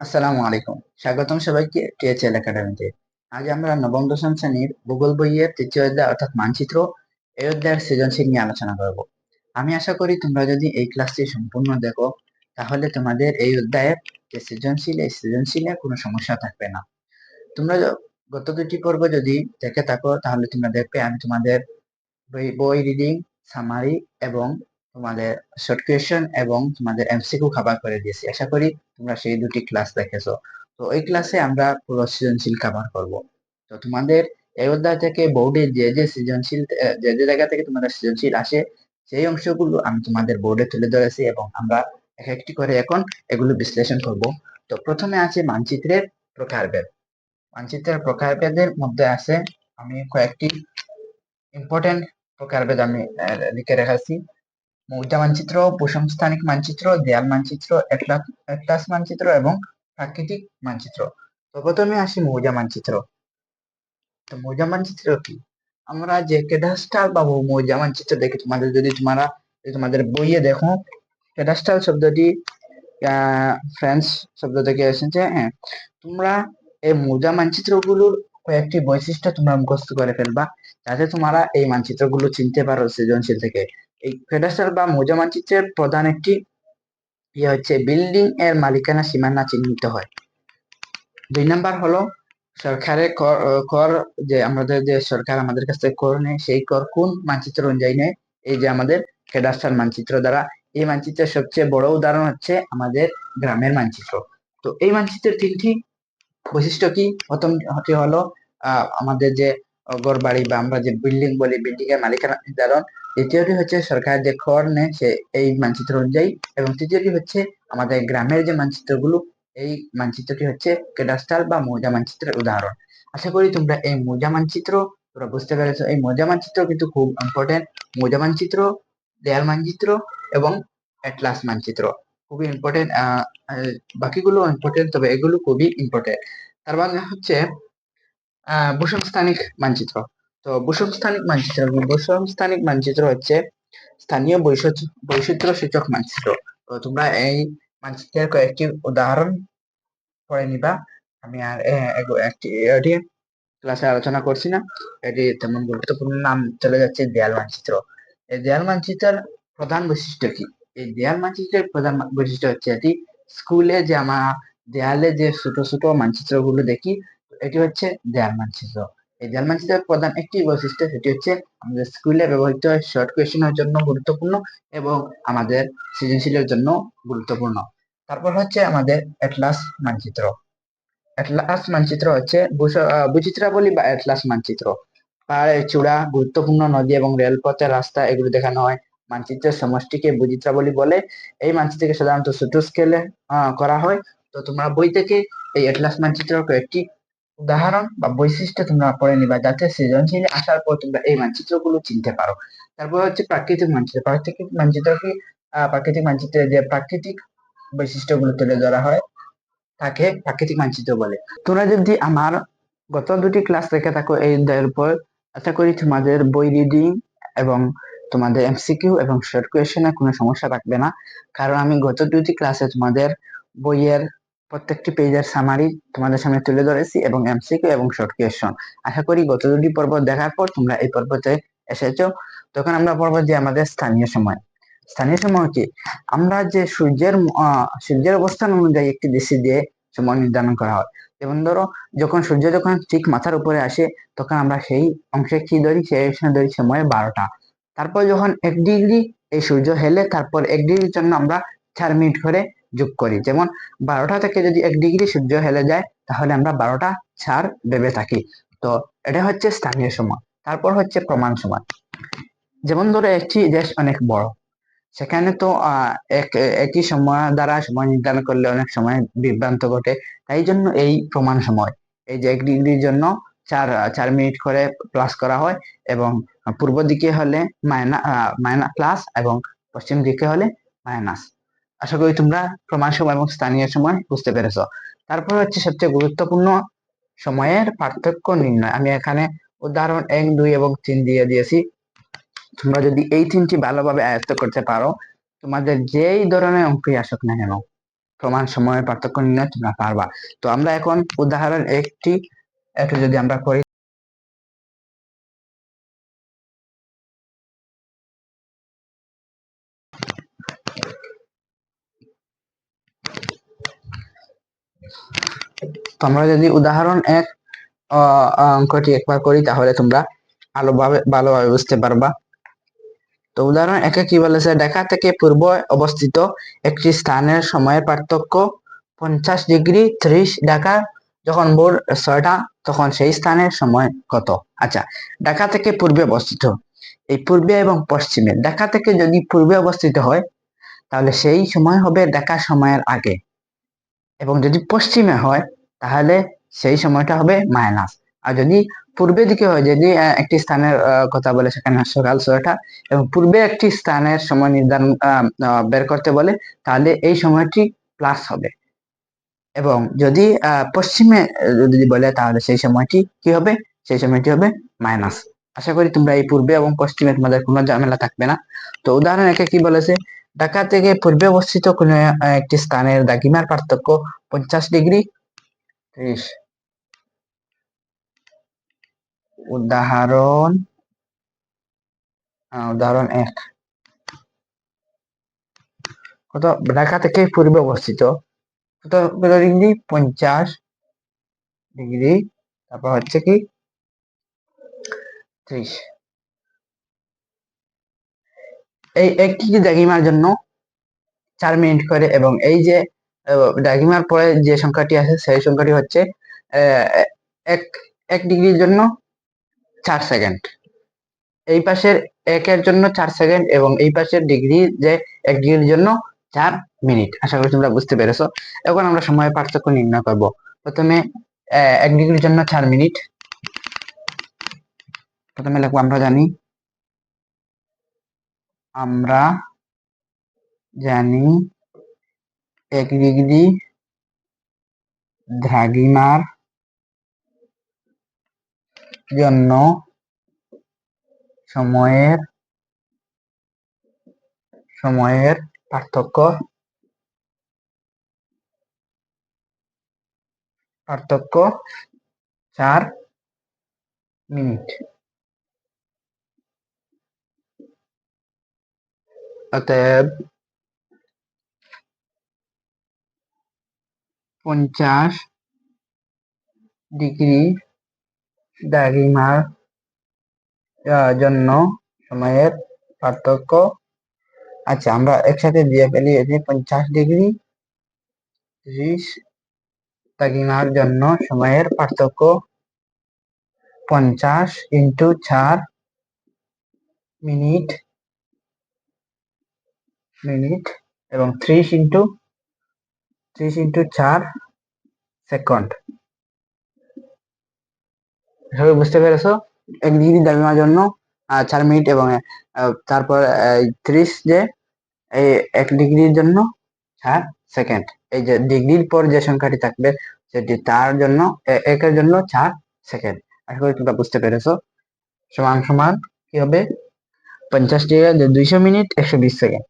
আসসালামু আলাইকুম। স্বাগতম সবাইকে টিএচএল একাডেমিতে। আজ আমরা নবম দশম শ্রেণির ভূগোল বইয়ের তৃতীয় অধ্যায় অর্থাৎ মানচিত্র এই অধ্যায়ের সৃজনশীল নিয়ে আলোচনা করব। আমি আশা করি তোমরা যদি এই ক্লাসটি সম্পূর্ণ দেখো, তাহলে তোমাদের এই অধ্যায়ের যে সৃজনশীল, এই সৃজনশীলে কোনো সমস্যা থাকবে না। তোমরা গত দুটি পর্ব যদি দেখে থাকো, তাহলে তোমরা দেখবে আমি তোমাদের বই রিডিং, সামারি এবং তোমাদের শর্ট কোয়েশ্চেন এবং তোমাদের এমসিকিউ খাবার করে দিয়েছি। আশা করি তোমরা সেই দুটি ক্লাস দেখেছ। তো ওই ক্লাসে আমরা পুরো সৃজনশীল কভার করব। তো তোমাদের এই অধ্যায় থেকে বোর্ডে যে যে সৃজনশীল যে যে জায়গা থেকে তোমাদের সৃজনশীল আসে, সেই অংশগুলো আমি তোমাদের বোর্ডে তুলে ধরেছি এবং আমরা এক একটি করে এখন এগুলো বিশ্লেষণ করব। তো প্রথমে আছে মানচিত্রের প্রকারভেদ। মানচিত্রের প্রকারভেদের মধ্যে আছে আমি কয়েকটি ইম্পর্টেন্ট প্রকারভেদ আমি লিখে রেখেছি। মৌজা মানচিত্র প্রশংস্থানিক মানচিত্র, দেয়াল মানচিত্র এটলাস মানচিত্র এবং প্রাকৃতিক মানচিত্র। তো প্রথমে আসি মৌজা মানচিত্র। তো মৌজা মানচিত্র কি? আমরা যে ক্যাডাস্ট্রাল বা মৌজা মানচিত্র দেখি তোমাদের যদি তোমরা তোমাদের বইয়ে দেখো ক্যাডাস্ট্রাল শব্দটি ফ্রেঞ্চ শব্দ থেকে এসেছে হ্যাঁ। তোমরা এই মৌজা মানচিত্রগুলোর কয়েকটি বৈশিষ্ট্য তোমরা মুখস্থ করে ফেলবা, যাতে তোমরা এই মানচিত্রগুলো চিনতে পারো সৃজনশীল থেকে। এই ক্যাডাস্ট্রাল বা মৌজা মানচিত্রের প্রধান একটি ইয়ে হচ্ছে বিল্ডিং এর মালিকানা সীমানা চিহ্নিত হয়। দুই নাম্বার হলো সরকারের কর যে আমাদের যে সরকার আমাদের কাছ থেকে কর নেয়, সেই কর কোন মানচিত্র অনুযায়ী নেয়? এই যে আমাদের ক্যাডাস্ট্রাল মানচিত্র দ্বারা এই মানচিত্রের সবচেয়ে বড় উদাহরণ হচ্ছে আমাদের গ্রামের মানচিত্র। তো এই মানচিত্রের তিনটি বৈশিষ্ট্য কি? প্রথম হতে হলো আমাদের যে ঘর বাড়ি বা আমরা যে বিল্ডিং বলি, বিল্ডিং এর মালিকানা নির্ধারণ দ্বিতীয়টি হচ্ছে সরকার যে কর নেয় সে এই মানচিত্র অনুযায়ী এবং তৃতীয়টি হচ্ছে আমাদের গ্রামের যে মানচিত্রগুলো, এই মানচিত্রটি হচ্ছে ক্যাডাস্ট্রাল বা মৌজা মানচিত্রের উদাহরণ। আশা করি তোমরা এই মৌজা মানচিত্র, তোমরা বুঝতে পেরেছ, এই মৌজা মানচিত্র কিন্তু খুব ইম্পর্টেন্ট মৌজা মানচিত্র, দেয়াল মানচিত্র এবং অ্যাটলাস মানচিত্র খুবই ইম্পর্টেন্ট বাকিগুলো ইম্পর্টেন্ট তবে এগুলো খুবই ইম্পর্টেন্ট তার মানে হচ্ছে, আহ, ভূসংস্থানিক মানচিত্র। তো ভূসংস্থানিক মানচিত্র বৈষম স্থানিক মানচিত্র হচ্ছে স্থানীয় বৈচিত্র্য সূচক মানচিত্র। তো তোমরা এই মানচিত্রের কয়েকটি উদাহরণ পড়ে নিবা। আমি আর একটি, এটি ক্লাসে আলোচনা করছি না। এটি তেমন গুরুত্বপূর্ণ নাম চলে যাচ্ছে দেয়াল মানচিত্র। এই দেয়াল মানচিত্রের প্রধান বৈশিষ্ট্য কি? এই দেয়াল মানচিত্রের প্রধান বৈশিষ্ট্য হচ্ছে এটি স্কুলে যে আমরা দেয়ালে যে ছোট ছোট মানচিত্রগুলো দেখি, এটি হচ্ছে দেয়াল মানচিত্র। এই দেয়াল মানচিত্রের প্রধান একটি বৈশিষ্ট্য সেটি হচ্ছে আমাদের স্কুলে ব্যবহৃত শর্ট কোয়েশনের জন্য গুরুত্বপূর্ণ এবং আমাদের সৃজনশীলের জন্য গুরুত্বপূর্ণ। তারপর হচ্ছে আমাদের এটলাস মানচিত্র। অ্যাটলাস মানচিত্র হচ্ছে বৈচিত্র্যাবলী বা অ্যাটলাস মানচিত্র। পাহাড়ের চূড়া, গুরুত্বপূর্ণ নদী এবং রেলপথের রাস্তা এগুলো দেখানো হয়। মানচিত্রের সমষ্টিকে বৈচিত্র্যাবলী বলে। এই মানচিত্রকে সাধারণত ছোট স্কেলে করা হয়। তো তোমরা বই থেকে এই অ্যাটলাস মানচিত্র কয়েকটি উদাহরণ বা বৈশিষ্ট্য তোমরা পড়ে নিবা যাতে সৃজনশীল আসার পর তোমরা এই মানচিত্রগুলো চিনতে পারো। তারপর হচ্ছে প্রাকৃতিক মানচিত্র। প্রাকৃতিক মানচিত্র কি প্রাকৃতিক মানচিত্রে যে প্রাকৃতিক বৈশিষ্ট্যগুলো তুলে ধরা হয়, তাকে প্রাকৃতিক মানচিত্র বলে। তোমরা যদি আমার গত দুটি ক্লাস দেখে থাকো এই অধ্যায়ের উপর, আশা করি তোমাদের বই রিডিং এবং তোমাদের এমসিকিউ এবং শর্ট কোয়েশনে কোনো সমস্যা থাকবে না। কারণ আমি গত দুটি ক্লাসে তোমাদের বইয়ের প্রত্যেকটি পেজের সামারি তোমাদের সামনে তুলে ধরেছি এবং এমসিকিউ এবং শর্ট কোয়েশন আশা করি গত দুটি পর্ব দেখার পর তোমরা এই পর্বতে এসেছ। তখন আমরা পড়ব যে আমাদের স্থানীয় সময়। স্থানীয় সময় কি? আমরা যে সূর্যের সূর্যের অবস্থান অনুযায়ী একটি দেশে দিয়ে সময় নির্ধারণ করা হয়। যেমন ধরো, যখন সূর্য যখন ঠিক মাথার উপরে আসে, তখন আমরা সেই অংশে কি ধরি? সেই অংশে ধরি সময় বারোটা। তারপর যখন এক ডিগ্রি এই সূর্য হেলে, তারপর এক ডিগ্রির জন্য আমরা চার মিনিট করে যোগ করি। যেমন বারোটা থেকে যদি এক ডিগ্রি সূর্য হেলে যায়, তাহলে আমরা বারোটা চার ভেবে থাকি। তো এটা হচ্ছে স্থানীয় সময়। তারপর হচ্ছে প্রমাণ সময়। যেমন ধরো একটি দেশ অনেক বড়, সেখানে তো এক, একই সময় দ্বারা সময় নির্ধারণ করলে অনেক সময় বিভ্রান্ত ঘটে। তাই জন্য এই প্রমাণ সময়। এই যে এক ডিগ্রির জন্য চার চার মিনিট করে প্লাস করা হয় এবং পূর্ব দিকে হলে মাইনা মাইনা প্লাস এবং পশ্চিম দিকে হলে মাইনাস আশা করি তোমরা প্রমাণ সময় এবং স্থানীয় সময় বুঝতে পেরেছ। তারপর হচ্ছে সবচেয়ে গুরুত্বপূর্ণ সময়ের পার্থক্য নির্ণয়। আমি এখানে উদাহরণ এক, দুই এবং তিন দিয়ে দিয়েছি। তোমরা যদি এই তিনটি ভালোভাবে আয়ত্ত করতে পারো, তোমাদের যেই ধরনের অঙ্কই আসুক না কেন, প্রমাণ সময়ের পার্থক্য নির্ণয় তোমরা পারবা। তো আমরা এখন উদাহরণ একটি, একটু যদি আমরা করি তোমরা যদি উদাহরণ এক অঙ্কটি একবার করি তাহলে তোমরা ভালোভাবে ভালোভাবে বুঝতে পারবা। তো উদাহরণ একে কি বলেছে? ঢাকা থেকে পূর্ব অবস্থিত একটি স্থানের সময়ের পার্থক্য পঞ্চাশ ডিগ্রি ত্রিশ ঢাকা, যখন ভোর ছয়টা, তখন সেই স্থানের সময় কত? আচ্ছা ঢাকা থেকে পূর্বে অবস্থিত। এই পূর্বে এবং পশ্চিমে। ঢাকা থেকে যদি পূর্বে অবস্থিত হয়, তাহলে সেই সময় হবে ঢাকা সময়ের আগে। এবং যদি পশ্চিমে হয়, তাহলে সেই সময়টা হবে মাইনাস। আর যদি পূর্বে দিকে হয়, যদি একটি স্থানের কথা বলে সেখানে সকাল ছয়টা এবং পূর্বে একটি স্থানের সময় নির্ধারণ বের করতে বলে, তাহলে এই সময়টি প্লাস হবে। এবং যদি পশ্চিমে যদি বলে, তাহলে সেই সময়টি কি হবে? সেই সময়টি হবে মাইনাস। আশা করি তোমরা এই পূর্বে এবং পশ্চিমে তোমাদের কোনো ঝামেলা থাকবে না। তো উদাহরণ একে কি বলেছে? ঢাকা থেকে পূর্বে অবস্থিত কোনো একটি স্থানের দাগিমার পার্থক্য পঞ্চাশ ডিগ্রি? ত্রিশ। উদাহরণ উদাহরণ এক। কত, ঢাকা থেকে পূর্বে অবস্থিত। কত কত ডিগ্রি? পঞ্চাশ ডিগ্রি। তারপর হচ্ছে কি? ত্রিশ। এই একটি দ্রাঘিমার জন্য? চার মিনিট করে এবং এই যে দ্রাঘিমার পরে যে সংখ্যাটি আছে, সেই সংখ্যাটি হচ্ছে এক এক ডিগ্রির জন্য চার সেকেন্ড এই পাশের একের জন্য চার সেকেন্ড এবং এই পাশের ডিগ্রি যে এক ডিগ্রির জন্য চার মিনিট আশা করি তোমরা বুঝতে পেরেছ। এখন আমরা সময় পার্থক্য নির্ণয় করব। প্রথমে এক ডিগ্রির জন্য চার মিনিট প্রথমে লিখব, আমরা জানি আমরা জানি এক ডিগ্রি দ্রাঘিমার জন্য সময়ের সময়ের পার্থক্য পার্থক্য চার মিনিট। অতএব পঞ্চাশ ডিগ্রি আহ, জন্য সময়ের পার্থক্য। আচ্ছা আমরা একসাথে দিয়ে ফেলি যে পঞ্চাশ ডিগ্রি ত্রিশ দ্রাঘিমার জন্য সময়ের পার্থক্য। পঞ্চাশ ইন্টু চার মিনিট মিনিট এবং ত্রিশ ইন্টু ত্রিশ ইন্টু চার সেকেন্ড। সবাই বুঝতে পেরেছ? এক ডিগ্রি দ্রাঘিমার জন্য চার মিনিট এবং তারপর ত্রিশ যে এই এক ডিগ্রির জন্য চার সেকেন্ড। এই যে ডিগ্রির পর যে সংখ্যাটি থাকবে, সেটি তার জন্য একের জন্য চার সেকেন্ড। আশা করি তোমরা বুঝতে পেরেছ? সমান সমান কি হবে? পঞ্চাশ ডিগ্রি দুইশো মিনিট, একশো বিশ সেকেন্ড।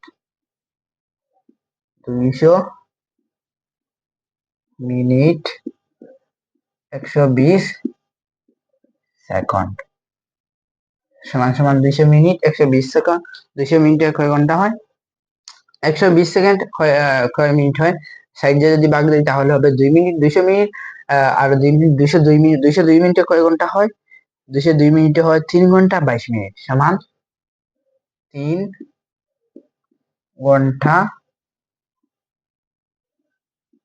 দুইশো মিনিট একশো বিশ সেকেন্ড। সমান সমান দুইশো মিনিট একশো বিশ সেকেন্ড। দুইশো মিনিটে কয় ঘণ্টা হয়? একশো বিশ সেকেন্ড কয় মিনিট হয়? সাইড যদি বাগ দিই তাহলে হবে দুই মিনিট, দুইশো মিনিট আর দুই মিনিট, দুইশো দুই মিনিট, দুইশো দুই মিনিটে কয় ঘণ্টা হয়? দুইশো দুই মিনিটে হয় তিন ঘণ্টা বাইশ মিনিট। সমান তিন ঘণ্টা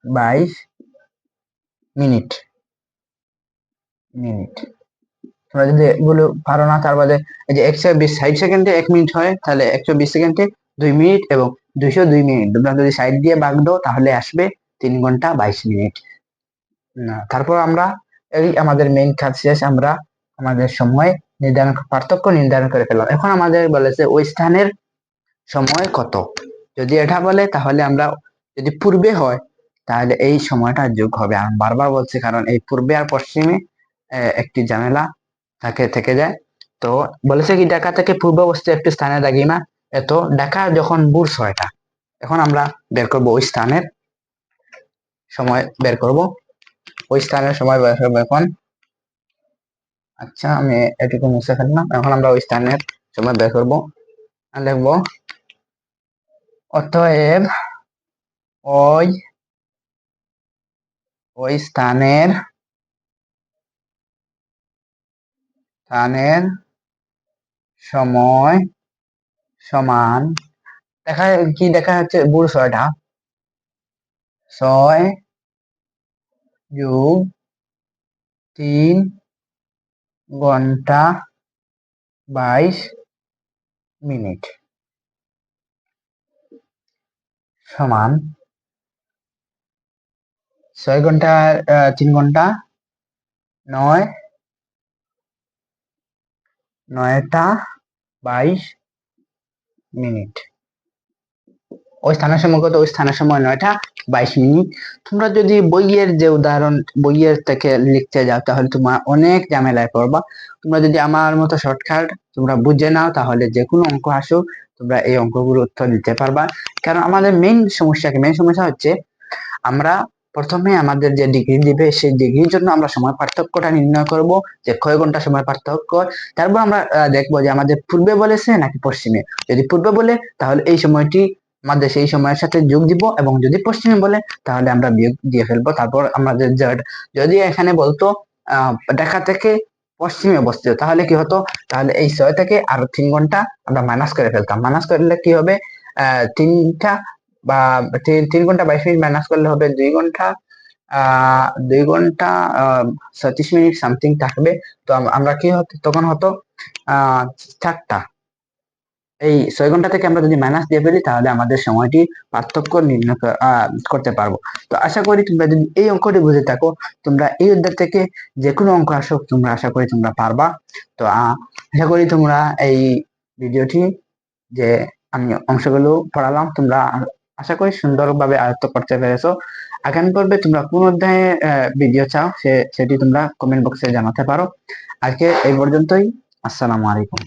বাইশ মিনিট। মিনিট। তোমরা যদি এগুলো পারো না, তার বাদে এই যে একশো বিশ, ষাট সেকেন্ডে এক মিনিট হয়, তাহলে একশো বিশ সেকেন্ডে দুই মিনিট এবং দুইশো দুই মিনিট। তোমরা যদি সাইড দিয়ে বাগ দাও, তাহলে আসবে তিন ঘণ্টা বাইশ মিনিট। না, তারপর আমরা এই আমাদের মেইন কাজ শেষ, আমরা আমাদের সময় নির্ধারণ, পার্থক্য নির্ধারণ করে ফেললাম। এখন আমাদের বলেছে ওই স্থানের সময় কত। যদি এটা বলে, তাহলে আমরা যদি পূর্বে হয় তাহলে এই সময়টা যোগ হবে। আমি বারবার বলছি, কারণ এই পূর্বে আর পশ্চিমে একটি ঝামেলা থাকে, থেকে যায়। তো বলেছে কি, ঢাকা থেকে পূর্ব অবস্থিত একটি স্থানের দাগিমা এত ঢাকা যখন ভোর ছয়টা এখন আমরা বের করব ওই স্থানের সময়, বের করব। ওই স্থানের সময় বের করব এখন। আচ্ছা আমি এটুকু মুছে ফেললাম। এখন আমরা ওই স্থানের সময় বের করব। লিখব, অতএব ওই ওই স্থানের স্থানের সময় সমান, দেখা, কি দেখা যাচ্ছে? বুড়ো ছয়টা। ছয়, যোগ তিন ঘণ্টা বাইশ মিনিট। সমান ছয় ঘণ্টা তিন ঘণ্টা, নয়, নয়টা বাইশ মিনিট। ওই স্থানের সময় কত? ওই স্থানের সময় নয়টা বাইশ মিনিট। তোমরা যদি বইয়ের যে উদাহরণ, বইয়ের থেকে লিখতে যাও, তাহলে তোমার অনেক ঝামেলায় পড়বা। তোমরা যদি আমার মতো শর্টকাট তোমরা বুঝে নাও, তাহলে যে কোনো অঙ্ক আসো, তোমরা এই অঙ্কগুলো উত্তর দিতে পারবা। কারণ আমাদের মেইন সমস্যা কি মেইন সমস্যা হচ্ছে আমরা প্রথমে আমাদের যে ডিগ্রি দিবে, সেই ডিগ্রির জন্য আমরা সময় পার্থক্যটা নির্ণয় করব, যে কয় ঘণ্টা সময় পার্থক্য। তারপর আমরা দেখব যে আমাদের পূর্বে বলেছে নাকি পশ্চিমে। যদি পূর্বে বলে, তাহলে এই সময়টি আমাদের সেই সময়ের সাথে যোগ দিব এবং যদি পশ্চিমে বলে, তাহলে আমরা বিয়োগ দিয়ে ফেলব। তারপর আমাদের যে- যদি এখানে বলতো ঢাকা থেকে পশ্চিমে অবস্থিত, তাহলে কি হতো? তাহলে এই ছয় থেকে আরও তিন ঘণ্টা আমরা মাইনাস করে ফেলতাম। মাইনাস করলে কি হবে? আহ, তিনটা বা তিন তিন ঘণ্টা বাইশ মিনিট মাইনাস করলে হবে দুই ঘণ্টা দুই ঘণ্টা, আহ, ছত্রিশ মিনিট সামথিং থাকবে। তো আমরা কি হতো, তখন হতো চারটা। এই ছয় ঘণ্টা থেকে আমরা যদি মাইনাস দিয়ে ফেলি, তাহলে আমাদের সময়টি পার্থক্য নির্ণয় করতে পারব। তো আশা করি তোমরা যদি এই অঙ্কটি বুঝে থাকো, তোমরা এই অধ্যায় থেকে যে কোনো অঙ্ক আসুক, তোমরা আশা করি তোমরা পারবা। তো আশা করি তোমরা এই ভিডিওটি যে আমি অংশগুলো পড়ালাম, তোমরা আশা করি সুন্দরভাবে আয়ত্ত করতে পেরেছ। আগামী পর্বে তোমরা কোন অধ্যায়ে ভিডিও চাও সে, সেটি তোমরা কমেন্ট বক্সে জানাতে পারো। আজকে এই পর্যন্তই। আসসালামু আলাইকুম।